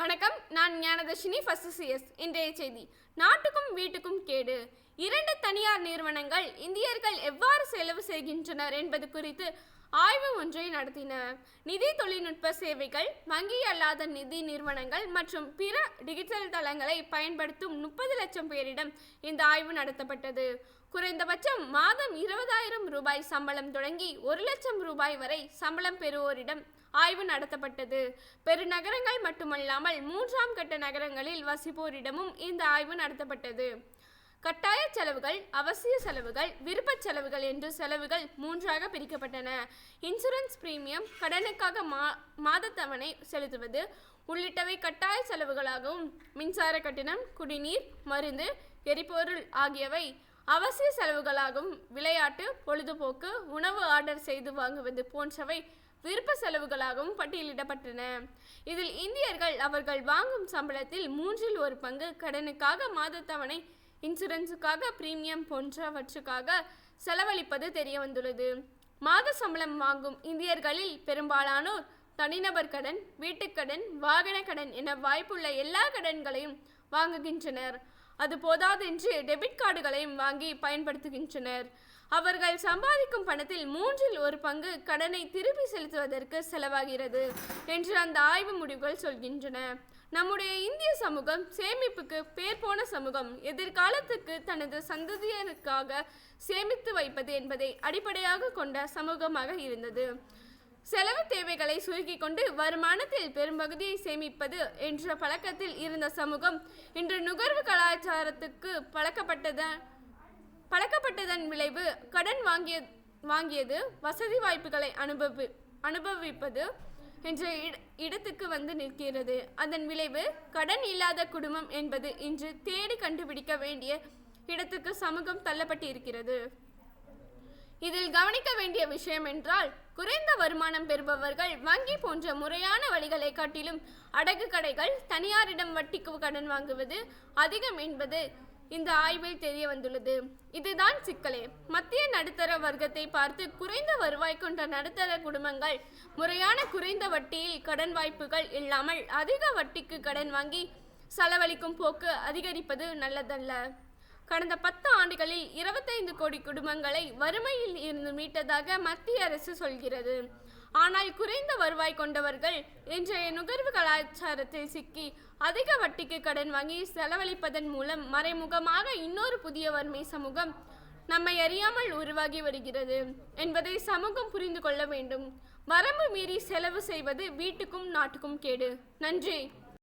வணக்கம் நான் ஞானதர்ஷினி first CS இன்றைய செய்தி. நாட்டுக்கும் வீட்டுக்கும் கேடு. இரண்டு தனியார் நிறுவனங்கள் இந்தியர்கள் எவ்வாறு செலவு செய்கின்றனர் என்பது குறித்து ஆய்வு ஒன்றை நடத்தின. நிதி தொழில்நுட்ப சேவைகள் வங்கி அல்லாத நிதி நிறுவனங்கள் மற்றும் பிற டிஜிட்டல் தளங்களை பயன்படுத்தும் முப்பது லட்சம் பேரிடம் இந்த ஆய்வு நடத்தப்பட்டது. குறைந்தபட்சம் மாதம் இருபதாயிரம் ரூபாய் சம்பளம் தொடங்கி ஒரு லட்சம் ரூபாய் வரை சம்பளம் பெறுவோரிடம் ஆய்வு நடத்தப்பட்டது. பெருநகரங்கள் மட்டுமல்லாமல் மூன்றாம் கட்ட நகரங்களில் வசிப்போரிடமும் இந்த ஆய்வு நடத்தப்பட்டது. கட்டாய செலவுகள் அவசிய செலவுகள் விருப்பச் செலவுகள் என்று செலவுகள் மூன்றாக பிரிக்கப்பட்டன. இன்சூரன்ஸ் பிரீமியம் கடனுக்காக மா மாதத்தவணை செலுத்துவது உள்ளிட்டவை கட்டாய செலவுகளாகவும் மின்சார கட்டணம் குடிநீர் மருந்து எரிபொருள் ஆகியவை அவசிய செலவுகளாகவும் விளையாட்டு பொழுதுபோக்கு உணவு ஆர்டர் செய்து வாங்குவது போன்றவை விருப்ப செலவுகளாகவும் பட்டியலிடப்பட்டன. இதில் இந்தியர்கள் அவர்கள் வாங்கும் சம்பளத்தில் மூன்றில் ஒரு பங்கு கடனுக்காக மாதத்தவணை இன்சூரன்ஸுக்காக பிரீமியம் போன்றவற்றுக்காக செலவழிப்பது தெரிய வந்துள்ளது மாத சம்பளம் வாங்கும் இந்தியர்களில் பெரும்பாலானோர் தனிநபர் கடன் வீட்டுக்கடன் வாகன கடன் என வாய்ப்புள்ள எல்லா கடன்களையும் வாங்குகின்றனர். அது போதாதென்று டெபிட் கார்டுகளையும் வாங்கி பயன்படுத்துகின்றனர். அவர்கள் சம்பாதிக்கும் பணத்தில் மூன்றில் ஒரு பங்கு கடனை திருப்பி செலுத்துவதற்கு செலவாகிறது என்று அந்த ஆய்வு முடிவுகள் சொல்கின்றன. நம்முடைய இந்திய சமூகம் சேமிப்புக்கு பேர் போன சமூகம் எதிர்காலத்துக்கு தனது சந்ததியருக்காக சேமித்து வைப்பது என்பதை அடிப்படையாக கொண்ட சமூகமாக இருந்தது. செலவு தேவைகளை சுருக்கிக் கொண்டு வருமானத்தில் பெரும்பகுதியை சேமிப்பது என்ற பழக்கத்தில் இருந்த சமூகம் இன்று நுகர்வு கலாச்சாரத்துக்கு பழக்கப்பட்டதன் பழக்கப்பட்டதன் விளைவு கடன் வாங்கிய வாங்கியது வசதி வாய்ப்புகளை அனுபவி அனுபவிப்பது என்ற இட- இடத்துக்கு வந்து நிற்கிறது. அதன் விளைவு கடன் இல்லாத குடும்பம் என்பது இன்று தேடி கண்டுபிடிக்க வேண்டிய இடத்துக்கு சமூகம் தள்ளப்பட்டிருக்கிறது. இதில் கவனிக்க வேண்டிய விஷயம் என்றால் குறைந்த வருமானம் பெறுபவர்கள் வங்கி போன்ற முறையான வழிகளை காட்டிலும் அடகு கடைகள் தனியாரிடம் வட்டிக்கு கடன் வாங்குவது அதிகம் என்பது இந்த ஆய்வில் தெரிய வந்துள்ளது இதுதான் சிக்கலே. மத்திய நடுத்தர வர்க்கத்தை பார்த்து குறைந்த வருவாய் கொண்ட நடுத்தர குடும்பங்கள் முறையான குறைந்த வட்டியில் கடன் வாய்ப்புகள் இல்லாமல் அதிக வட்டிக்கு கடன் வாங்கி செலவழிக்கும் போக்கு அதிகரிப்பது நல்லதல்ல. கடந்த பத்து ஆண்டுகளில் இருபத்தைந்து கோடி குடும்பங்களை வறுமையில் இருந்து மீட்டதாக மத்திய அரசு சொல்கிறது. ஆனால் குறைந்த வருவாய் கொண்டவர்கள் இன்றைய நுகர்வு கலாச்சாரத்தில் சிக்கி அதிக வட்டிக்கு கடன் வாங்கி செலவழிப்பதன் மூலம் மறைமுகமாக இன்னொரு புதிய வறுமை சமூகம் நம்மை அறியாமல் உருவாகி வருகிறது என்பதை சமூகம் புரிந்து கொள்ள வேண்டும். வரம்பு மீறி செலவு செய்வது வீட்டுக்கும் நாட்டுக்கும் கேடு. நன்றி.